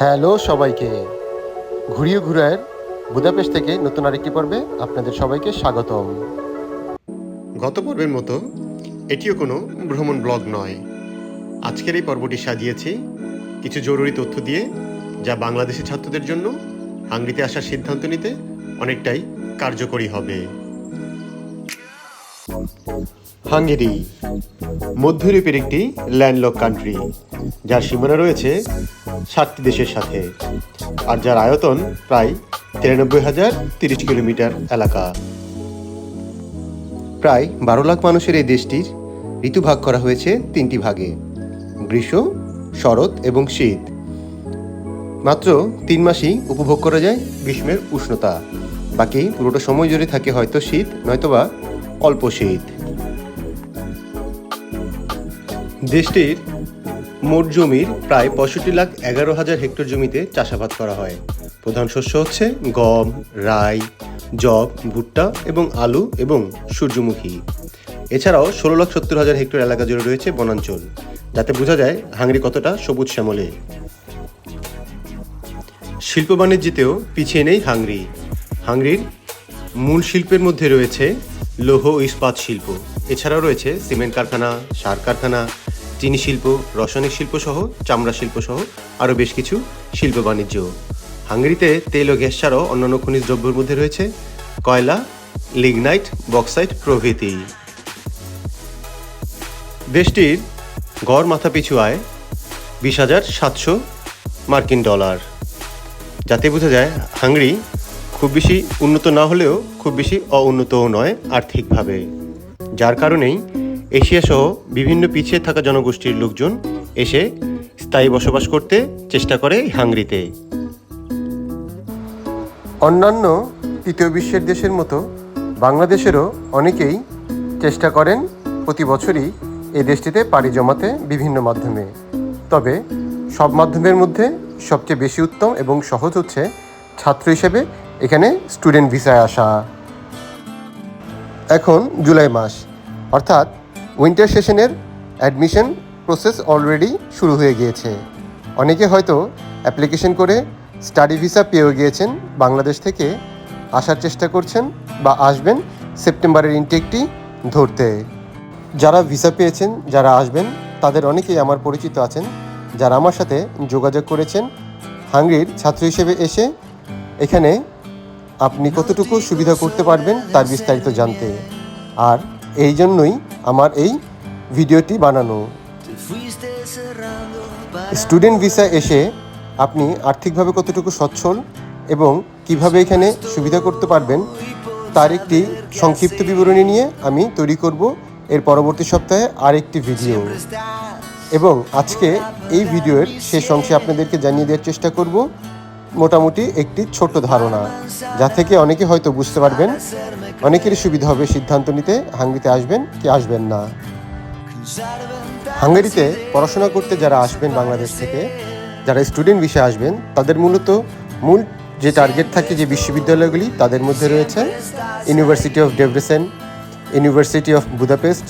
Hello সবাইকে। ঘুরিয়ে ঘুরায়ের Budapest থেকে নতুন আরেকটি পর্বে আপনাদের সবাইকে স্বাগতম। গত পর্বের মতো এটিও কোনো ভ্রমণ ব্লগ নয়। আজকের এই পর্বটি সাজিয়েছি কিছু জরুরি তথ্য দিয়ে, যা বাংলাদেশি ছাত্রদের জন্য হাঙ্গরিতে আসার সিদ্ধান্ত নিতে অনেকটাই কার্যকরী হবে। হাঙ্গেরি, মধ্য ইউরোপের একটি ল্যান্ডলক কান্ট্রি। যার সীমানা রয়েছে সাতটি দেশের সাথে আর যার আয়তন প্রায় তিরানব্বই হাজার তিরিশ কিলোমিটার এলাকা। প্রায় বারো লাখ মানুষের এই দেশটির ঋতু ভাগ করা হয়েছে তিনটি ভাগে, গ্রীষ্ম, শরৎ এবং শীত। মাত্র তিন মাসই উপভোগ করা যায় গ্রীষ্মের উষ্ণতা। বাকি পুরোটা সময় জুড়ে থাকে হয়তো শীত, নয়তোবা অল্প শীত। দেশটির মোট জমির প্রায় পঁয়ষট্টি লাখ এগারো হাজার হেক্টর জমিতে চাষাবাদ করা হয়। প্রধান শস্য হচ্ছে গম, রাই জব ভুট্টা এবং আলু এবং সূর্যমুখী। এছাড়াও ষোলো লাখ সত্তর হাজার হেক্টর এলাকা জুড়ে রয়েছে বনাঞ্চল, যাতে বোঝা যায় হাঙ্গরি কতটা সবুজ শ্যামলে। শিল্প বাণিজ্যতেও পিছিয়ে নেই হাঙ্গরি। হাঙ্গরির মূল শিল্পের মধ্যে রয়েছে লৌহ ইস্পাত শিল্প। এছাড়াও রয়েছে সিমেন্ট কারখানা, সার কারখানা চিনি শিল্প, রসায়নিক শিল্প সহ, চামড়া শিল্প সহ আরও বেশ কিছু শিল্প বাণিজ্য। হাঙ্গেরিতে তেল ও গ্যাস ছাড়াও অন্যান্য খনিজ দ্রব্যের মধ্যে রয়েছে কয়লা, লিগনাইট, বক্সাইট প্রভৃতি। দেশটির গড় মাথা পিছু আয় বিশ হাজার সাতশো মার্কিন ডলার। যাতে বোঝা যায়, হাঙ্গরি খুব বেশি উন্নত না হলেও খুব বেশি অউন্নতও নয় আর্থিকভাবে। যার কারণেই এশিয়া সহ বিভিন্ন পিছিয়ে থাকা জনগোষ্ঠীর লোকজন এসে স্থায়ী বসবাস করতে চেষ্টা করে হাঙ্গরিতে অন্যান্য তৃতীয় বিশ্বের দেশের মতো বাংলাদেশেরও অনেকেই চেষ্টা করেন প্রতি বছরই এই দেশটিতে পাড়ি জমাতে বিভিন্ন মাধ্যমে। তবে সব মাধ্যমের মধ্যে সবচেয়ে বেশি উত্তম এবং সহজ হচ্ছে ছাত্র হিসেবে এখানে স্টুডেন্ট ভিসায় আসা। এখন জুলাই মাস, অর্থাৎ উইন্টার সেশনের অ্যাডমিশন প্রসেস অলরেডি শুরু হয়ে গিয়েছে। অনেকে হয়তো অ্যাপ্লিকেশন করে স্টাডি ভিসা পেয়েও গিয়েছেন, বাংলাদেশ থেকে আসার চেষ্টা করছেন বা আসবেন সেপ্টেম্বরের ইনটেকটি ধরতে। যারা ভিসা পেয়েছেন, যারা আসবেন, তাদের অনেকেই আমার পরিচিত আছেন, যারা আমার সাথে যোগাযোগ করেছেন। হাঙ্গরির ছাত্র হিসেবে এসে এখানে আপনি কতটুকু সুবিধা করতে পারবেন তার বিস্তারিত জানতে। আর এই জন্যই আমার এই ভিডিওটি বানানো। স্টুডেন্ট ভিসা এসে আপনি আর্থিকভাবে কতটুকু সচ্ছল এবং কীভাবে এখানে সুবিধা করতে পারবেন, তার একটি সংক্ষিপ্ত বিবরণী নিয়ে আমি তৈরি করব এর পরবর্তী সপ্তাহে আরেকটি ভিডিও। এবং আজকে এই ভিডিওর শেষ অংশে আপনাদেরকে জানিয়ে দেওয়ার চেষ্টা করব মোটামুটি একটি ছোট ধারণা, যা থেকে অনেকে হয়তো বুঝতে পারবেন, অনেকেরই সুবিধা হবে সিদ্ধান্ত নিতে, হাঙ্গরিতে আসবেন কি আসবেন না। হাঙ্গেরিতে পড়াশোনা করতে যারা আসবেন বাংলাদেশ থেকে, যারা স্টুডেন্ট বিষয়ে আসবেন, তাদের মূলত মূল যে টার্গেট থাকে যে বিশ্ববিদ্যালয়গুলি, তাদের মধ্যে রয়েছে University of Debrecen University of Budapest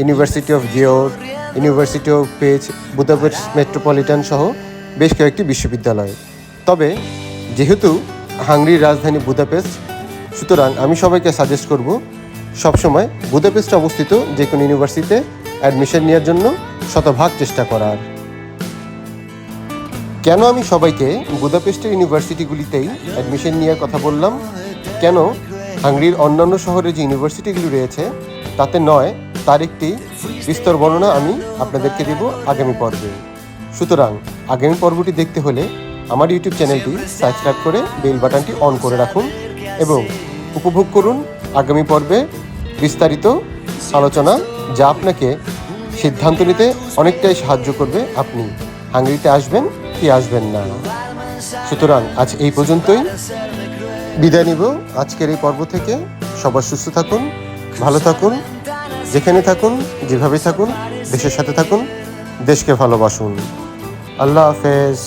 University of Gyor University of Pecs Budapest Metropolitan সহ বেশ কয়েকটি বিশ্ববিদ্যালয়। তবে যেহেতু হাঙ্গরির রাজধানী বুদাপেস্ট, সুতরাং আমি সবাইকে সাজেস্ট করব সবসময় বুদাপেস্টে অবস্থিত যে কোনো ইউনিভার্সিটিতে অ্যাডমিশন নেওয়ার জন্য শতভাগ চেষ্টা করার। কেন আমি সবাইকে বুদাপেস্টের ইউনিভার্সিটিগুলিতেই অ্যাডমিশন নেওয়ার কথা বললাম? কেন হাঙ্গরির অন্যান্য শহরে যে ইউনিভার্সিটিগুলি রয়েছে, তাতে নয়, তার একটি বিস্তর বর্ণনা আমি আপনাদেরকে দেব আগামী পর্বে। সুতরাং আগামী পর্বটি দেখতে হলে আমার ইউটিউব চ্যানেলটি সাবস্ক্রাইব করে বেল বাটনটি অন করে রাখুন এবং উপভোগ করুন আগামী পর্বে বিস্তারিত আলোচনা যা আপনাকে সিদ্ধান্ত নিতে অনেকটাই সাহায্য করবে। আপনি হাঙ্গরিতে আসবেন কি আসবেন না। সুতরাং আজ এই পর্যন্তই। বিদায় নিব। আজকের এই পর্ব থেকে সবার সুস্থ থাকুন, ভালো থাকুন, যেখানে থাকুন, যেভাবে থাকুন, দেশের সাথে থাকুন, দেশকে ভালোবাসুন। আল্লাহ হাফেজ।